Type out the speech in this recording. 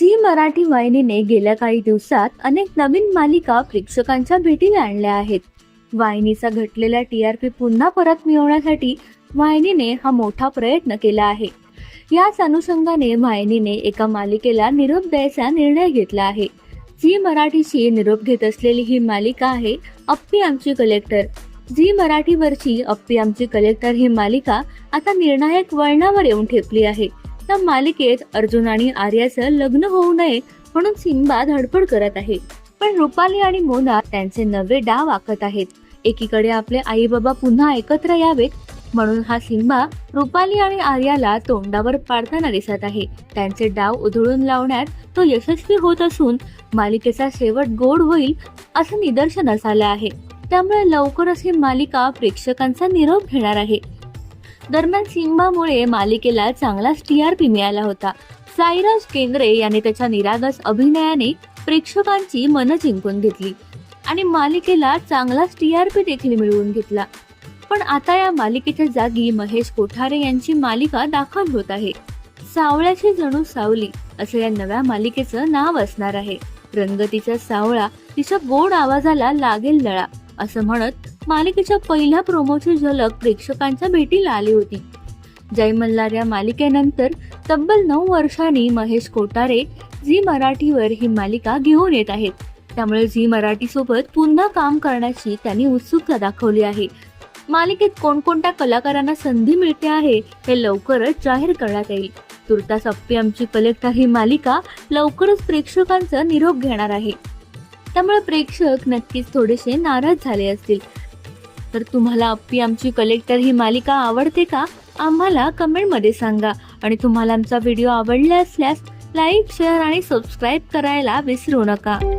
Zee Marathi वाहिनीने गेल्या काही दिवसात अनेक नवीन मालिका प्रेक्षकांच्या भेटीला आणल्या आहेत. वाहिनीचा घटलेला टीआरपी पुन्हा परत मिळवण्यासाठी वाहिनीने हा मोठा प्रयत्न केला आहे. याच अनुषंगाने वाहिनीने एका मालिकेला निरोप द्यायचा निर्णय घेतला आहे. झी मराठीशी निरोप घेत असलेली ही मालिका आहे अप्पी आमची कलेक्टर. झी मराठीवरची अप्पी आमची कलेक्टर ही मालिका आता निर्णायक वळणावर येऊन ठेपली आहे. या मालिकेत अर्जुन आणि आर्याचं लग्न होऊ नये म्हणून सिम्बा धडपड करत आहे. पण रुपाली आणि मोना त्यांचे नवे डाव आखत आहेत. एकीकडे आपले आई बाबा पुन्हा एकत्र यावेत म्हणून हा सिम्बा रुपाली आणि आर्याला तोंडावर पाडताना दिसत आहे. त्यांचे डाव उधळून लावण्यात तो यशस्वी होत असून मालिकेचा शेवट गोड होईल असं निदर्शनास आलं आहे. त्यामुळे लवकरच ही मालिका प्रेक्षकांचा निरोप घेणार आहे. दरम्यान सिम्बामुळे मालिकेला चांगलाच टी आर पी मिळाला होता. साईराज केंद्रे याने त्याच्या निरागस अभिनयाने प्रेक्षकांची मनं जिंकून घेतली आणि मालिकेला चांगलाच टी आर पी देखील मिळवून घेतला. पण आता या मालिकेच्या जागी महेश कोठारे यांची मालिका दाखल होत आहे. सावळ्याची जणू सावली असं या नव्या मालिकेचं नाव असणार आहे. रंगतीचा सावळा तिच्या गोड आवाजाला लागेल लळा असं म्हणत मालिकेच्या पहिल्या प्रोमोची झलक प्रेक्षकांच्या भेटीला आली होती. जय मल्हार या मालिकेनंतर तब्बल नऊ वर्षांनी महेश कोटारे झी मराठीवर ही मालिका घेऊन येत आहेत. त्यामुळे झी मराठी सोबत पुन्हा काम करण्याची त्यांनी उत्सुकता दाखवली आहे. मालिकेत कोणकोणत्या कलाकारांना संधी मिळते आहे हे लवकरच जाहीर करण्यात येईल. तुर्तास अप्पी आमची कलेक्टर ही मालिका लवकरच प्रेक्षकांचा निरोप घेणार आहे. त्यामुळे प्रेक्षक नक्कीच थोडेसे नाराज झाले असतील. तर तुम्हाला अप्पी आमची कलेक्टर ही मालिका आवडते का? आम्हाला कमेंटमध्ये सांगा. आणि तुम्हाला आमचा व्हिडिओ आवडला असल्यास लाईक शेअर आणि सबस्क्राईब करायला विसरू नका.